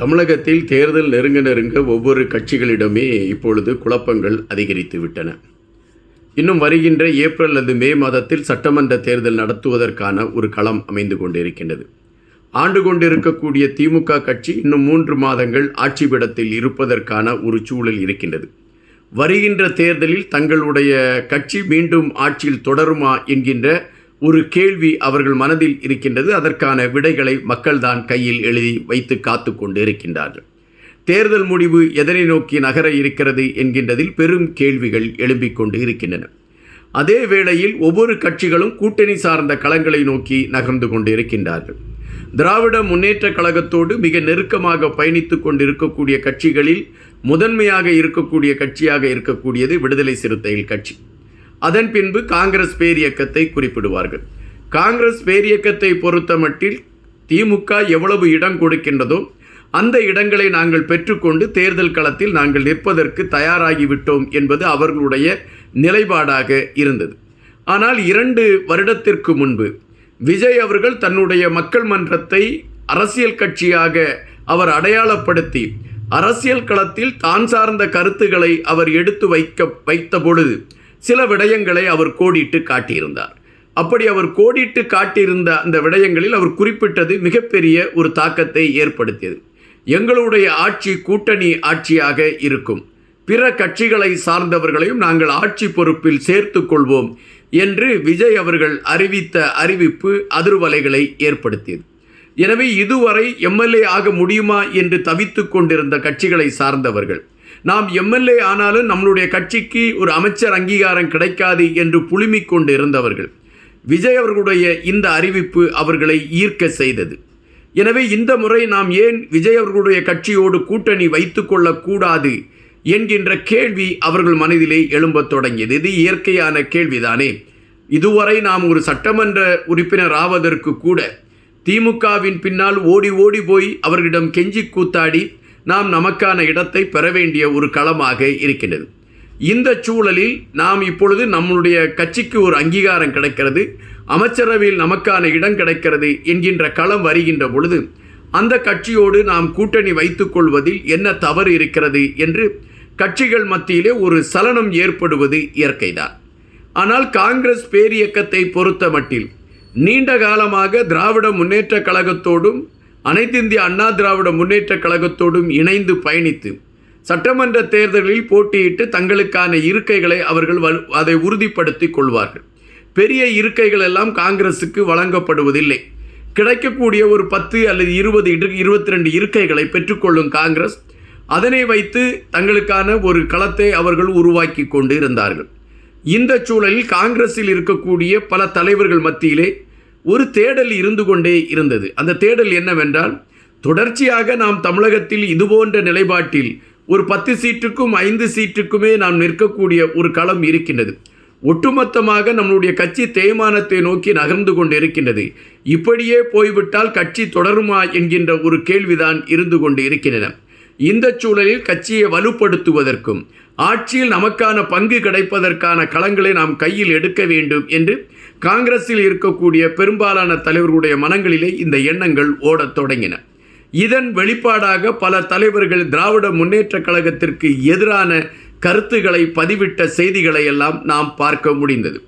தமிழகத்தில் தேர்தல் நெருங்க நெருங்க ஒவ்வொரு கட்சிகளிடமே இப்பொழுது குழப்பங்கள் அதிகரித்து விட்டன. இன்னும் வருகின்ற ஏப்ரல் அல்லது மே மாதத்தில் சட்டமன்ற தேர்தல் நடத்துவதற்கான ஒரு களம் அமைந்து கொண்டிருக்கின்றது. ஆண்டு கொண்டிருக்கக்கூடிய திமுக கட்சி இன்னும் மூன்று மாதங்கள் ஆட்சிபிடத்தில் இருப்பதற்கான ஒரு சூழல் இருக்கின்றது. வருகின்ற தேர்தலில் தங்களுடைய கட்சி மீண்டும் ஆட்சியில் தொடருமா என்கின்ற ஒரு கேள்வி அவர்கள் மனதில் இருக்கின்றது. அதற்கான விடைகளை மக்கள்தான் கையில் எழுதி வைத்து காத்து கொண்டு இருக்கின்றார்கள் தேர்தல் முடிவு எதனை நோக்கி நகர இருக்கிறது என்கின்றதில் பெரும் கேள்விகள் எழும்பிக் கொண்டு இருக்கின்றன அதே வேளையில் ஒவ்வொரு கட்சிகளும் கூட்டணி சார்ந்த களங்களை நோக்கி நகர்ந்து கொண்டு இருக்கின்றார்கள் திராவிட முன்னேற்ற கழகத்தோடு மிக நெருக்கமாக பயணித்துக் கொண்டிருக்கக்கூடிய கட்சிகளில் முதன்மையாக இருக்கக்கூடிய கட்சியாக இருக்கக்கூடியது விடுதலை சிறுத்தைகள் கட்சி. அதன் பின்பு காங்கிரஸ் பேரியக்கத்தை குறிப்பிடுவார்கள். காங்கிரஸ் பேரியக்கத்தை பொறுத்தமட்டில் திமுக எவ்வளவு இடம் கொடுக்கின்றதோ அந்த இடங்களை நாங்கள் பெற்றுக்கொண்டு தேர்தல் களத்தில் நாங்கள் நிற்பதற்கு தயாராகிவிட்டோம் என்பது அவர்களுடைய நிலைப்பாடாக இருந்தது. ஆனால் இரண்டு வருடத்திற்கு முன்பு விஜய் அவர்கள் தன்னுடைய மக்கள் மன்றத்தை அரசியல் கட்சியாக அவர் அடையாளப்படுத்தி அரசியல் களத்தில் தான் சார்ந்த கருத்துக்களை அவர் எடுத்து வைக்க வைத்த பொழுது சில விடயங்களை அவர் கோடிட்டு காட்டியிருந்தார். அப்படி அவர் கோடிட்டு காட்டியிருந்த அந்த விடயங்களில் அவர் குறிப்பிட்டது மிகப்பெரிய ஒரு தாக்கத்தை ஏற்படுத்தியது. எங்களுடைய ஆட்சி கூட்டணி ஆட்சியாக இருக்கும். பிற கட்சிகளை சார்ந்தவர்களையும் நாங்கள் ஆட்சி பொறுப்பில் சேர்த்து கொள்வோம் என்று விஜய் அவர்கள் அறிவித்த அறிவிப்பு அதிர்வலைகளை ஏற்படுத்தியது. எனவே இதுவரை எம்எல்ஏ ஆக முடியுமா என்று தவித்து கொண்டிருந்த கட்சிகளை சார்ந்தவர்கள் நாம் எம்எல்ஏ ஆனாலும் நம்மளுடைய கட்சிக்கு ஒரு அமைச்சர் அங்கீகாரம் கிடைக்காது என்று புழுமிக் கொண்டு இருந்தவர்கள் விஜய் அவர்களுடைய இந்த அறிவிப்பு அவர்களை ஈர்க்க செய்தது. எனவே இந்த முறை நாம் ஏன் விஜய் அவர்களுடைய கட்சியோடு கூட்டணி வைத்து கொள்ளக்கூடாது என்கின்ற கேள்வி அவர்கள் மனதிலே எழும்பத் தொடங்கியது. இது இயற்கையான கேள்விதானே. இதுவரை நாம் ஒரு சட்டமன்ற உறுப்பினர் ஆவதற்கு கூட திமுகவின் பின்னால் ஓடி ஓடி போய் அவர்களிடம் கெஞ்சி கூத்தாடி நாம் நமக்கான இடத்தை பெற வேண்டிய ஒரு களமாக இருக்கின்றது. இந்த சூழலில் நாம் இப்பொழுது நம்முடைய கட்சிக்கு ஒரு அங்கீகாரம் கிடைக்கிறது அமைச்சரவையில் நமக்கான இடம் கிடைக்கிறது என்கின்ற களம் வருகின்ற பொழுது அந்த கட்சியோடு நாம் கூட்டணி வைத்துக்கொள்வதில் என்ன தவறு இருக்கிறது என்று கட்சிகள் மத்தியிலே ஒரு சலனம் ஏற்படுவது இயற்கைதான். ஆனால் காங்கிரஸ் பேரியக்கத்தை பொறுத்த மட்டில் நீண்ட காலமாக திராவிட முன்னேற்ற கழகத்தோடும் அனைத்து இந்திய அண்ணா திராவிட முன்னேற்ற கழகத்தோடும் இணைந்து பயணித்து சட்டமன்ற தேர்தலில் போட்டியிட்டு தங்களுக்கான இருக்கைகளை அவர்கள் அதை உறுதிப்படுத்தி கொள்வார்கள். பெரிய இருக்கைகள் எல்லாம் காங்கிரசுக்கு வழங்கப்படுவதில்லை. கிடைக்கக்கூடிய ஒரு பத்து அல்லது இருபது இருபத்தி ரெண்டு இருக்கைகளை பெற்றுக்கொள்ளும் காங்கிரஸ் அதனை வைத்து தங்களுக்கான ஒரு களத்தை அவர்கள் உருவாக்கி கொண்டு இருந்தார்கள் இந்த சூழலில் காங்கிரஸில் இருக்கக்கூடிய பல தலைவர்கள் மத்தியிலே ஒரு தேடல் இருந்து கொண்டே இருந்தது. அந்த தேடல் என்னவென்றால் தொடர்ச்சியாக நாம் தமிழகத்தில் இதுபோன்ற நிலைப்பாட்டில் ஒரு பத்து சீட்டுக்கும் ஐந்து சீட்டுக்குமே நாம் நிற்கக்கூடிய ஒரு களம் இருக்கின்றது. ஒட்டுமொத்தமாக நம்மளுடைய கட்சி தேய்மானத்தை நோக்கி நகர்ந்து கொண்டு இருக்கின்றது இப்படியே போய்விட்டால் கட்சி தொடருமா என்கின்ற ஒரு கேள்விதான் இருந்து கொண்டு இருக்கின்றன. இந்த சூழலில் கட்சியை வலுப்படுத்துவதற்கும் ஆட்சியில் நமக்கான பங்கு கிடைப்பதற்கான களங்களை நாம் கையில் எடுக்க வேண்டும் என்று காங்கிரஸில் இருக்கக்கூடிய பெரும்பாலான தலைவர்களுடைய மனங்களிலே இந்த எண்ணங்கள் ஓடத் தொடங்கின. இதன் வெளிப்பாடாக பல தலைவர்கள் திராவிட முன்னேற்றக் கழகத்திற்கு எதிரான கருத்துக்களை பதிவிட்ட செய்திகளை எல்லாம் நாம் பார்க்க முடிந்தது.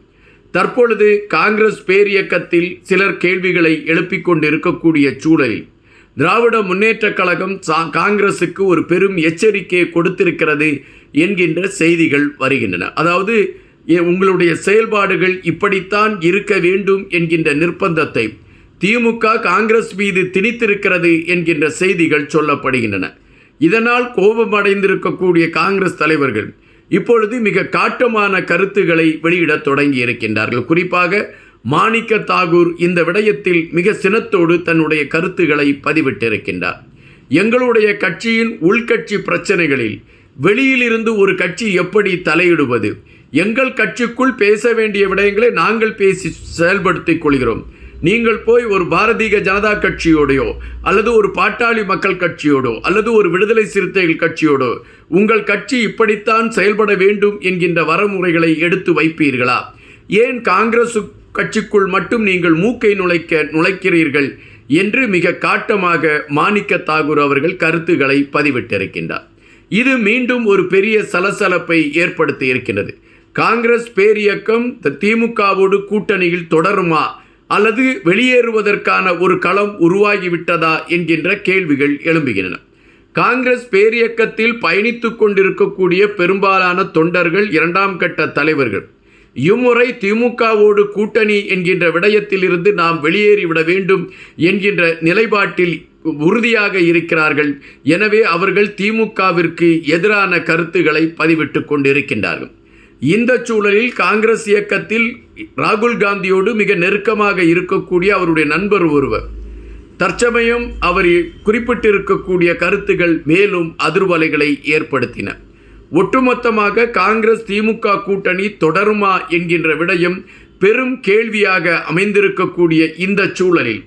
தற்பொழுது காங்கிரஸ் பேரியக்கத்தில் சிலர் கேள்விகளை எழுப்பிக் கொண்டிருக்கக்கூடிய சூழலில் திராவிட முன்னேற்றக் கழகம் சா- காங்கிரசுக்கு ஒரு பெரும் எச்சரிக்கையை கொடுத்திருக்கிறது என்கின்ற செய்திகள் வருகின்றன. அதாவது உங்களுடைய செயல்பாடுகள் இப்படித்தான் இருக்க வேண்டும் என்கின்ற நிர்பந்தத்தை திமுக காங்கிரஸ் மீது திணித்திருக்கிறது என்கின்ற செய்திகள் சொல்லப்படுகின்றன. இதனால் கோபமடைந்திருக்கக்கூடிய காங்கிரஸ் தலைவர்கள் இப்பொழுது மிக காட்டமான கருத்துக்களை வெளியிடத் தொடங்கி இருக்கின்றார்கள் குறிப்பாக மாணிக்க தாகூர் இந்த விடயத்தில் மிக சினத்தோடு தன்னுடைய கருத்துக்களை பதிவிட்டிருக்கின்றார். எங்களுடைய கட்சியின் உள்கட்சி பிரச்சனைகளில் வெளியிலிருந்து ஒரு கட்சி எப்படி தலையிடுவது? எங்கள் கட்சிக்குள் பேச வேண்டிய விடயங்களை நாங்கள் பேசி செயல்படுத்திக் கொள்கிறோம். நீங்கள் போய் ஒரு பாரதிய ஜனதா கட்சியோடையோ அல்லது ஒரு பாட்டாளி மக்கள் கட்சியோடோ அல்லது ஒரு விடுதலை சிறுத்தைகள் கட்சியோடோ உங்கள் கட்சி இப்படித்தான் செயல்பட வேண்டும் என்கின்ற வரமுறைகளை எடுத்து வைப்பீர்களா? ஏன் காங்கிரஸ் கட்சிக்குள் மட்டும் நீங்கள் மூக்கை நுழைக்க நுழைக்கிறீர்கள்? என்று மிக காட்டமாக மாணிக்க தாகூர் அவர்கள் கருத்துக்களை பதிவிட்டிருக்கின்றார். இது மீண்டும் ஒரு பெரிய சலசலப்பை ஏற்படுத்தி இருக்கிறது. காங்கிரஸ் பேரியக்கம் த- திமுகவோடு கூட்டணியில் தொடருமா? அல்லது வெளியேறுவதற்கான ஒரு களம் உருவாகிவிட்டதா? என்கின்ற கேள்விகள் எழும்புகின்றன. காங்கிரஸ் பேரியக்கத்தில் பயணித்து கொண்டிருக்கக்கூடிய பெரும்பாலான தொண்டர்கள் இரண்டாம் கட்ட தலைவர்கள். இம்முறை திமுகவோடு கூட்டணி என்கின்ற விடயத்திலிருந்து நாம் வெளியேறிவிட வேண்டும் என்கின்ற நிலைப்பாட்டில் உறுதியாக இருக்கிறார்கள். எனவே அவர்கள் திமுகவிற்கு எதிரான கருத்துக்களை பதிவிட்டு கொண்டிருக்கின்றார்கள். இந்த சூழலில் காங்கிரஸ் இயக்கத்தில் ராகுல் காந்தியோடு மிக நெருக்கமாக இருக்கக்கூடிய அவருடைய நண்பர் ஒருவர். தற்சமயம் அவர் குறிப்பிட்டிருக்கக்கூடிய கருத்துகள் மேலும் அதிர்வலைகளை ஏற்படுத்தின. ஒட்டுமொத்தமாக காங்கிரஸ் திமுக கூட்டணி தொடருமா என்கின்ற விடயம் பெரும் கேள்வியாக அமைந்திருக்கக்கூடிய இந்த சூழலில்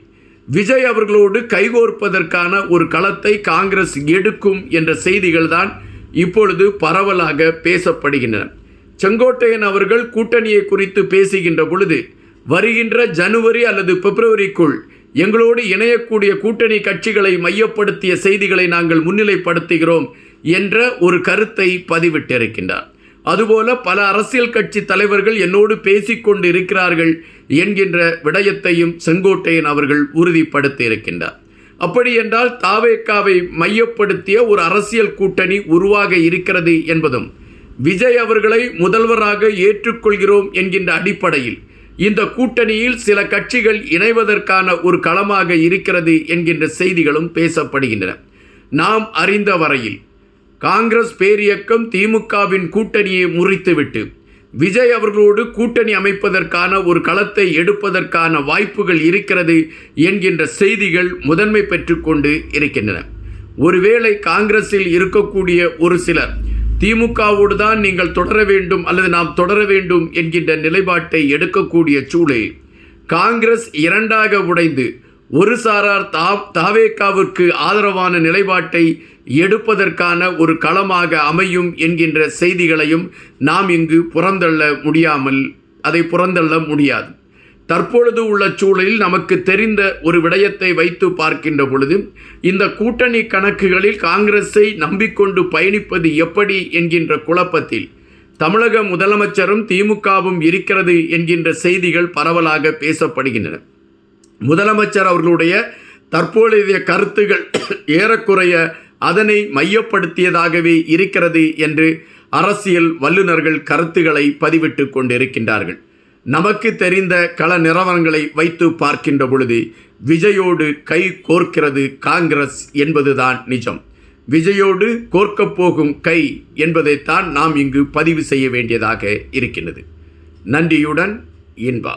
விஜய் அவர்களோடு கைகோர்ப்பதற்கான ஒரு களத்தை காங்கிரஸ் எடுக்கும் என்ற செய்திகள்தான் இப்பொழுது பரவலாக பேசப்படுகின்றன. செங்கோட்டையன் அவர்கள் கூட்டணியை குறித்து பேசுகின்ற பொழுது வருகின்ற ஜனவரி அல்லது பிப்ரவரிக்குள் எங்களோடு இணையக்கூடிய கூட்டணி கட்சிகளை மையப்படுத்திய செய்திகளை நாங்கள் முன்னிலைப்படுத்துகிறோம் என்ற ஒரு கருத்தை பதிவிட்டிருக்கின்றார். அதுபோல பல அரசியல் கட்சி தலைவர்கள் என்னோடு பேசிக்கொண்டு இருக்கிறார்கள் என்கின்ற விடயத்தையும் செங்கோட்டையன் அவர்கள் உறுதிப்படுத்தி இருக்கின்றார் அப்படி என்றால் தாவேக்காவை மையப்படுத்திய ஒரு அரசியல் கூட்டணி உருவாக இருக்கிறது என்பதும் விஜய் அவர்களை முதல்வராக ஏற்றுக்கொள்கிறோம் என்கின்ற அடிப்படையில் இந்த கூட்டணியில் சில கட்சிகள் இணைவதற்கான ஒரு களமாக இருக்கிறது என்கின்ற செய்திகளும் பேசப்படுகின்றன. நாம் அறிந்த வரையில் காங்கிரஸ் பேரியக்கம் திமுகவின் கூட்டணியை முறித்துவிட்டு விஜய் அவர்களோடு கூட்டணி அமைப்பதற்கான ஒரு களத்தை எடுப்பதற்கான வாய்ப்புகள் இருக்கிறது என்கின்ற செய்திகள் முதன்மை பெற்றுக்கொண்டு இருக்கின்றன. ஒருவேளை காங்கிரஸில் இருக்கக்கூடிய ஒரு சிலர் திமுகவோடு தான் நீங்கள் தொடர வேண்டும் அல்லது நாம் தொடர வேண்டும் என்கின்ற நிலைப்பாட்டை எடுக்கக்கூடிய சூழல் காங்கிரஸ் இரண்டாக உடைந்து ஒரு சாரார் தா தாவேக்காவிற்கு ஆதரவான நிலைப்பாட்டை எடுப்பதற்கான ஒரு களமாக அமையும் என்கின்ற செய்திகளையும் நாம் இங்கு புறந்தள்ள முடியாமல் அதை புறந்தள்ள முடியாது. தற்பொழுது உள்ள சூழலில் நமக்கு தெரிந்த ஒரு விடயத்தை வைத்து பார்க்கின்ற பொழுது இந்த கூட்டணி கணக்குகளில் காங்கிரஸை நம்பிக்கொண்டு பயணிப்பது எப்படி என்கின்ற குழப்பத்தில் தமிழக முதலமைச்சரும் திமுகவும் இருக்கிறது என்கின்ற செய்திகள் பரவலாக பேசப்படுகின்றன. முதலமைச்சர் அவர்களுடைய தற்பொழுதைய கருத்துகள் ஏறக்குறைய அதனை மையப்படுத்தியதாகவே இருக்கிறது என்று அரசியல் வல்லுநர்கள் கருத்துக்களை பதிவிட்டு கொண்டிருக்கின்றார்கள். நமக்கு தெரிந்த கள நிறுவனங்களை வைத்து பார்க்கின்ற பொழுது விஜயோடு கை கோர்க்கிறது காங்கிரஸ் என்பதுதான் நிஜம். விஜயோடு கோர்க்கப் போகும் கை என்பதைத்தான் நாம் இங்கு பதிவு செய்ய வேண்டியதாக இருக்கின்றது. நன்றியுடன் இன்பா.